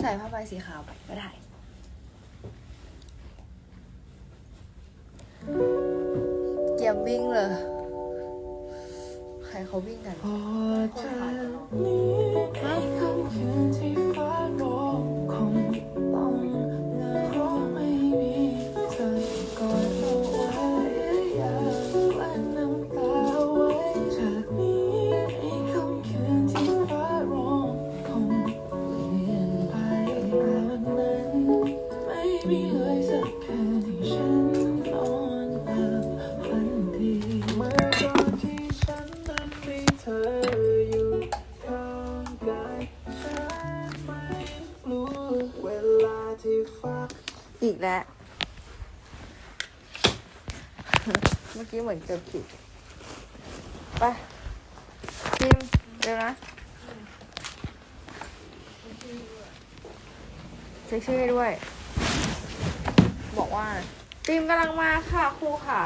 ใส่ผ้าใบสีขาวไปก็ได้ เกียมวิ่งเลย ใครเขาวิ่งกันพอจากนี้ในค่ำคืนที่ฟ้าโอีกแล้ว เมื่อกี้เหมือนเจอผิดไปพิมพ์เร็วนะเช็คชื่อด้วย บอกว่าพิมกำลังมาค่ะครูค่ะ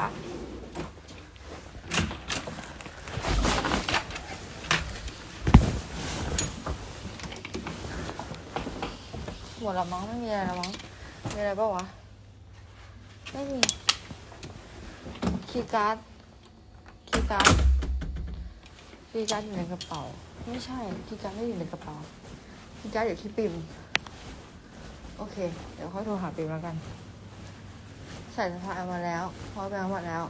หมดแล้วมั้งไม่มีอะไรแล้วมั้ง มีอะไรบ้างวะ ไม่มี คีย์การ์ด คีย์การ์ด คีย์การ์ดอยู่ในกระเป๋า ไม่ใช่ คีย์การ์ดไม่อยู่ในกระเป๋า คีย์การ์ดอยู่ที่ปิม โอเค เดี๋ยวค่อยโทรหาปิมแล้วกัน ใส่สะพายมาแล้วพอไปเอาหมดแล้ว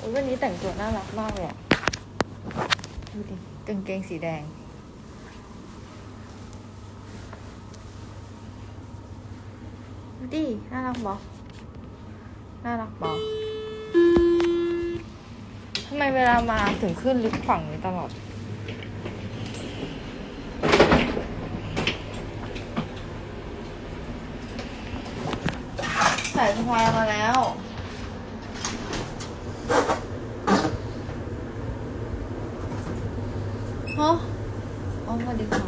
อุ๊ยวันนี้แต่งตัวน่ารักมากเลยอะ ดูดิกางเกงสีแดง ดูดิ น่ารักบอน่ารักบอทำไมเวลามาถึงขึ้นลิฟต์ฝั่งนี้ตลอดใส่สะพายมาแล้ว ฮะอ๋อสวัสดีค่ะ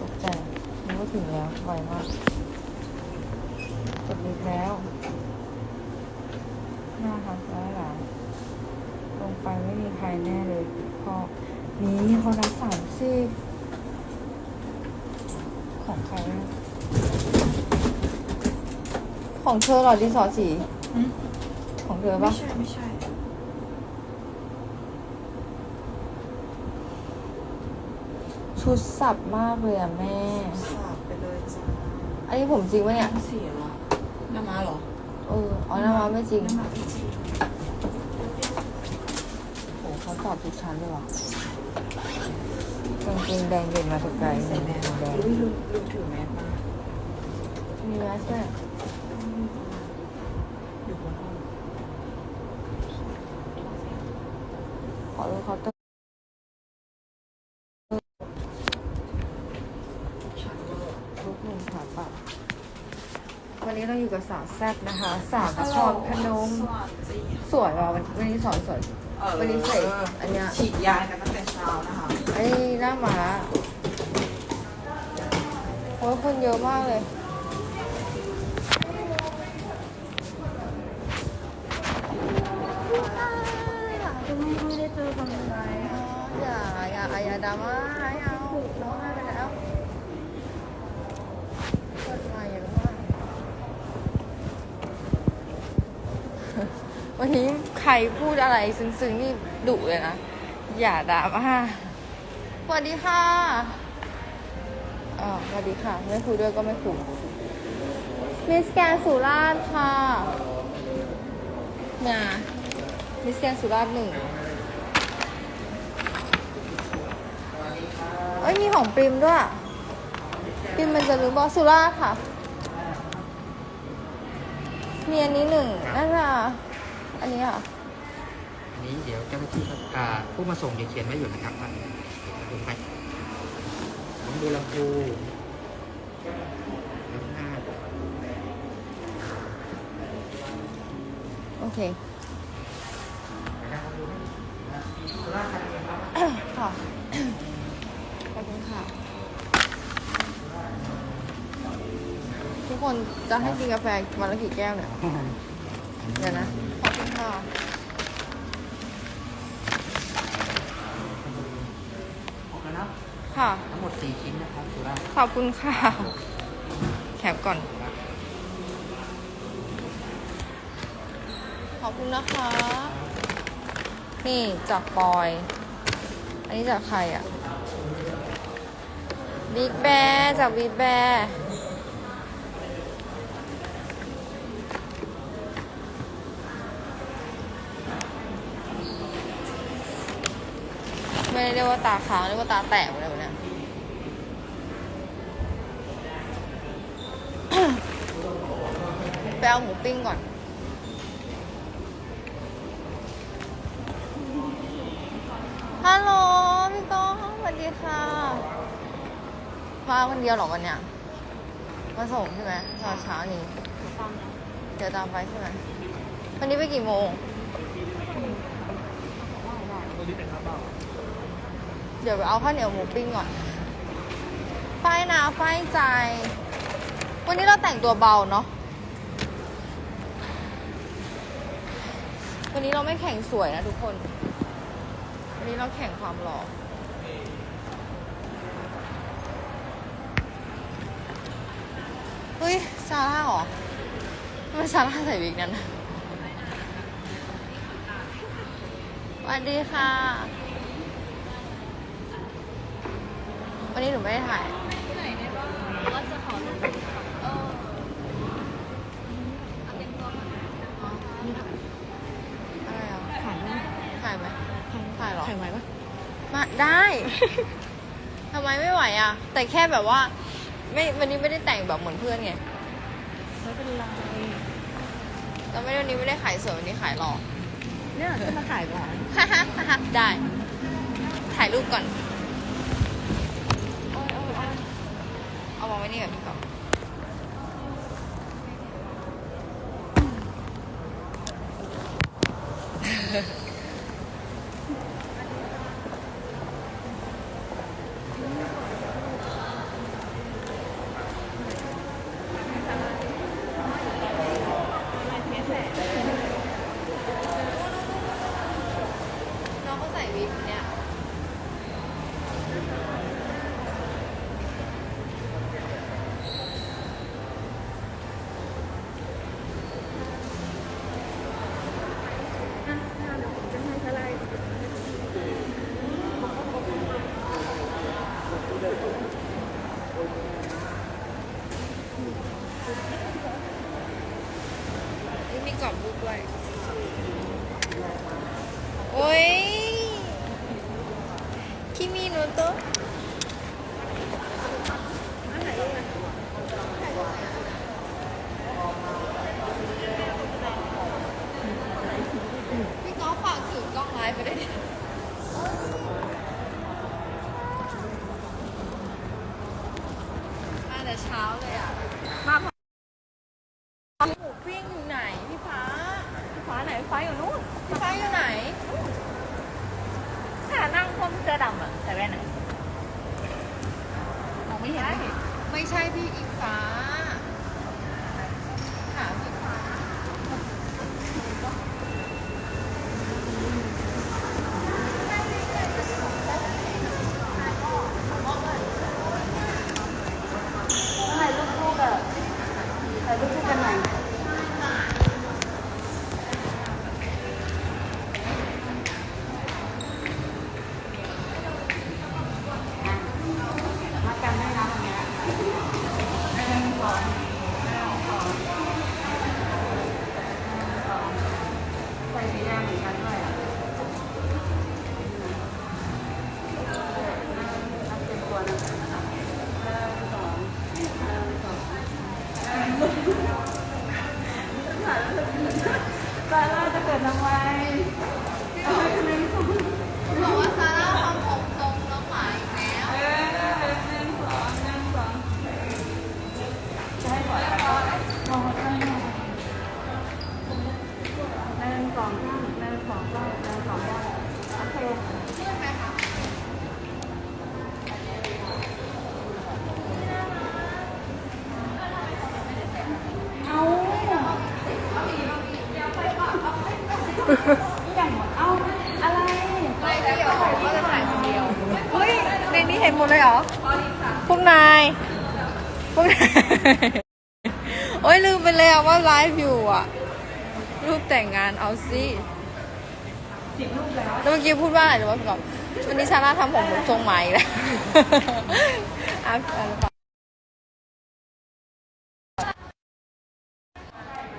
ตกใจนึกว่าถึงแล้วไวมากกดลิฟต์แล้วหน้าค่ะซ้ายหลังลง ไปไม่มีใครแน่เลยพอนี้คนละสามสิบของใครนะของเธอเหรอดินสอสีอืม ของเธอไม่ปะใช่ไม่ใช่ ชุดสับมากเลยอะแม่ สาบไปเลยจ้าอันนี้ผมจริงปะเนี่ยน้ำเสียเหรอน้ำมาเหรอเอออ๋อหน้ามาไม่จริง น้ำมาไม่จริง โอ้เขาตอบทุกชั้นเลยว่ะกางเกงแดงเด่นมาทุกไกลใส่แมสแดงอุ้ยลืมลืมถือแมสมามีแมสด้วยอยู่บนห้องขอดูเขาน์เตอร์ชัดเวอร์รูปหนึ่งค่ะปะวันนี้เราอยู่กับสาวแซ่บนะคะ สาวนครพนม สวัสดีสวยว่ะวันวันนี้สวยสวยเออ วันนี้ใส่อันเนี้ยฉีดยากันตั้งแต่เช้านะคะไอ้หน้าหมาโอ้ยคนเยอะมากเลย ไม่ได้เจอกันเลยอย่าอย่าอย่าดราม่าให้เอาร้องไห้ไปแล้วคนมาเยอะมากวันนี้ ใครพูดอะไรซึ้งๆนี่ดุเลยนะ อย่าดรามาสวัสดีค่ะอ๋อสวัสดีค่ะ ไม่คุยด้วยก็ไม่คุยมิสแกนสุราษฎร์ค่ะเนี่ยมิสแกนสุราษฎร์หนึ่งเอ้ยมีของปริมด้วยปริมมันจะรู้บอสุราษฎร์ค่ะมีอันนี้หนึ่งน่าจะ อันนี้ค่ะอันนี้เดี๋ยวเจ้าหน้าที่เขาอ่าผู้มาส่งเดี๋ยวเขียนไว้อยู่นะครับว่าลงไปของดูลำพูลำห้าโอเคค่ะขอบคุณค่ะ ทุกคนจะให้กินกาแฟวันละกี่แก้วเนี่ย เดี๋ยวนะ ค่ะแล้วค่ะ ทั้งหมดสี่ชิ้นนะครับสุราษฎร์ขอบคุณค่ะ แคบก่อน ขอบคุณนะคะ นี่จากปอย อันนี้จากใครอะบิ๊กแบจากบิ๊กแบ เรียกว่าตาค้างเรียกว่าตาแตกหมดเลยวะเนี่ยไปเอาหมูปิ้งก่อน ฮัลโหลพี่ก้องสวัสดีค่ะ มาคนเดียวหรอวันเนี้ยมาส่งใช่ไหมตอนเช้านี้เดี๋ยวตามไปใช่ไหมวันนี้ไปกี่โมง เดี๋ยวไปเอาข้าวเหนียวหมูปิ้งก่อนไฟนะไฟใจ วันนี้เราแต่งตัวเบาเนาะ วันนี้เราไม่แข่งสวยนะทุกคน วันนี้เราแข่งความหล่อเฮ้ยซาร่าเหรอไม่ซาร่าใส่วิกนั้นสวัสดีค่ะ วันนี้หนูไม่ได้ถ่ายอะไรอะ ถ่ายรูปถ่ายไหม ถ่ายเหรอ ถ่ายไว้ปะมาได้ ทำไมไม่ไหวอะ แต่แค่แบบว่า ไม่วันนี้ไม่ได้แต่งแบบเหมือนเพื่อนไงไม่เป็นไร แล้วไม่วันนี้ไม่ได้ขายสวยวันนี้ขายหล่อ เนี่ยจะมาถ่ายก่อนฮ่าฮ่าฮ่าฮ่าได้ ถ่ายรูปก่อน เอามา ไว้นี่กับพี่ก่อนน้องเขาใส่วิกเนี่ย นี่มีกรอบรูปด้วย โอ้ย คิมิโนโตะพี่ก้องฝากถือกล้องไลฟ์ไปได้วยดิมาแต่เช้าเลยอะ มาพร้อมหมูปิ้งอยู่ไหน พี่ฟ้า ฟ้าไหนฟ้าอยู่นู่นพี่ฟ้าอยู่ไหนค่ะนั่งพ่นเสื้อดำอะใส่แว่นไหนมองไม่เห็น ไม่เห็นไม่ใช่พี่อีฟ้า หาพี่ฟ้า ถ่ายรูปคู่กับถ่ายรูปคู่กันหน่อย ใส่สีแดงเหมือนกันด้วยอะนับเป็นตัวนะหนึ่งสองหนึ่งสอง ซาร่าจะเกิดทำไมบอกว่าซาร่าทำผมตรงแล้วหมายแล้ว เออหนึ่งสองหนึ่งสองจะให้ก่อนมองข้างหน้าหนึ่งสองข้างหนึ่งสองข้างหนึ่งสองข้างโอเค เพื่อนไหมคะ เอาอย่างเอาอะไร ไม่เดียวก็จะถ่ายคนเดียว เฮ้ยในนี้เห็นหมดเลย เลยเหรอ พวกนาย พวกโอ้ยลืมไปเลยว่าไลฟ์อยู่อะรูปแต่งงานเอาสิแล้วเมื่อกี้พูดว่าอะไรหรือว่าก่อนวันนี้ซาร่าทำผมทรงใหม่แล้วอะ